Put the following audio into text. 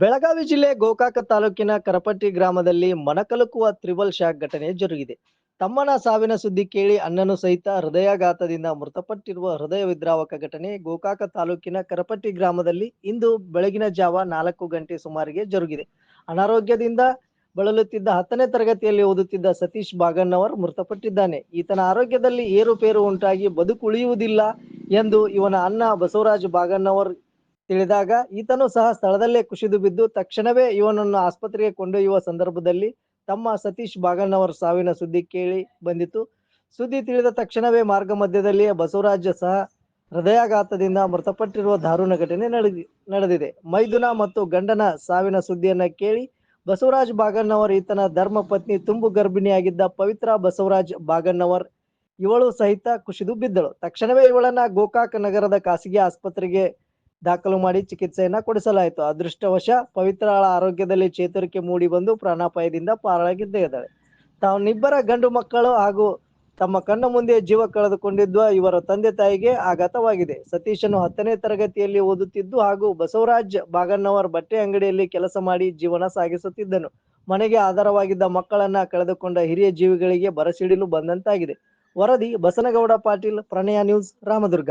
ಬೆಳಗಾವಿ ಜಿಲ್ಲೆ ಗೋಕಾಕ ತಾಲೂಕಿನ ಕರಪಟ್ಟಿ ಗ್ರಾಮದಲ್ಲಿ ಮನಕಲುಕುವ ತ್ರಿಬಲ್ ಶಾಕ್ ಘಟನೆ ಜರುಗಿದೆ. ತಮ್ಮನ ಸಾವಿನ ಸುದ್ದಿ ಕೇಳಿ ಅಣ್ಣನು ಸಹಿತ ಹೃದಯಾಘಾತದಿಂದ ಮೃತಪಟ್ಟಿರುವ ಹೃದಯ ವಿದ್ರಾವಕ ಘಟನೆ ಗೋಕಾಕ ತಾಲೂಕಿನ ಕರಪಟ್ಟಿ ಗ್ರಾಮದಲ್ಲಿ ಇಂದು ಬೆಳಗಿನ ಜಾವ ನಾಲ್ಕು ಗಂಟೆ ಸುಮಾರಿಗೆ ಜರುಗಿದೆ. ಅನಾರೋಗ್ಯದಿಂದ ಬಳಲುತ್ತಿದ್ದ ಹತ್ತನೇ ತರಗತಿಯಲ್ಲಿ ಓದುತ್ತಿದ್ದ ಸತೀಶ್ ಬಾಗಣ್ಣವರ್ ಮೃತಪಟ್ಟಿದ್ದಾನೆ. ಈತನ ಆರೋಗ್ಯದಲ್ಲಿ ಏರುಪೇರು ಉಂಟಾಗಿ ಬದುಕುಳಿಯುವುದಿಲ್ಲ ಎಂದು ಇವನ ಅಣ್ಣ ಬಸವರಾಜ್ ಬಾಗಣ್ಣವರ್ ತಿಳಿದಾಗ ಈತನು ಸಹ ಸ್ಥಳದಲ್ಲೇ ಕುಸಿದು ಬಿದ್ದು ತಕ್ಷಣವೇ ಇವನನ್ನು ಆಸ್ಪತ್ರೆಗೆ ಕೊಂಡೊಯ್ಯುವ ಸಂದರ್ಭದಲ್ಲಿ ತಮ್ಮ ಸತೀಶ್ ಬಾಗಣ್ಣವರ ಸಾವಿನ ಸುದ್ದಿ ಕೇಳಿ ಬಂದಿತು. ಸುದ್ದಿ ತಿಳಿದ ತಕ್ಷಣವೇ ಮಾರ್ಗ ಮಧ್ಯದಲ್ಲಿಯೇ ಬಸವರಾಜ ಸಹ ಹೃದಯಾಘಾತದಿಂದ ಮೃತಪಟ್ಟಿರುವ ದಾರುಣ ಘಟನೆ ನಡೆದಿ, ನಡೆದಿದೆ. ಮೈದುನ ಮತ್ತು ಗಂಡನ ಸಾವಿನ ಸುದ್ದಿಯನ್ನ ಕೇಳಿ ಬಸವರಾಜ್ ಬಾಗಣ್ಣವರ್ ಈತನ ಧರ್ಮ ಪತ್ನಿ ತುಂಬು ಗರ್ಭಿಣಿಯಾಗಿದ್ದ ಪವಿತ್ರ ಬಸವರಾಜ್ ಬಾಗಣ್ಣವರ್ ಇವಳು ಸಹಿತ ಕುಸಿದು ಬಿದ್ದಳು. ತಕ್ಷಣವೇ ಇವಳನ್ನ ಗೋಕಾಕ್ ನಗರದ ಖಾಸಗಿ ಆಸ್ಪತ್ರೆಗೆ ದಾಖಲು ಮಾಡಿ ಚಿಕಿತ್ಸೆಯನ್ನ ಕೊಡಿಸಲಾಯಿತು. ಅದೃಷ್ಟವಶ ಪವಿತ್ರಳ ಆರೋಗ್ಯದಲ್ಲಿ ಚೇತರಿಕೆ ಮೂಡಿ ಬಂದು ಪ್ರಾಣಾಪಾಯದಿಂದ ಪಾರಾಗಿದ್ದಾಳೆ ತಾವನ್ನಿಬ್ಬರ ಗಂಡು ಮಕ್ಕಳು ಹಾಗೂ ತಮ್ಮ ಕಣ್ಣ ಮುಂದೆ ಜೀವ ಕಳೆದುಕೊಂಡಿದ್ದ ಇವರ ತಂದೆ ತಾಯಿಗೆ ಆಘಾತವಾಗಿದೆ. ಸತೀಶನು ಹತ್ತನೇ ತರಗತಿಯಲ್ಲಿ ಓದುತ್ತಿದ್ದು ಹಾಗೂ ಬಸವರಾಜ್ ಬಾಗಣ್ಣವರ್ ಬಟ್ಟೆ ಅಂಗಡಿಯಲ್ಲಿ ಕೆಲಸ ಮಾಡಿ ಜೀವನ ಸಾಗಿಸುತ್ತಿದ್ದನು. ಮನೆಗೆ ಆಧಾರವಾಗಿದ್ದ ಮಕ್ಕಳನ್ನ ಕಳೆದುಕೊಂಡ ಹಿರಿಯ ಜೀವಿಗಳಿಗೆ ಬರಸಿಡಿಲು ಬಂದಂತಾಗಿದೆ. ವರದಿ ಬಸನಗೌಡ ಪಾಟೀಲ್, ಪ್ರಣಯ ನ್ಯೂಸ್, ರಾಮದುರ್ಗ.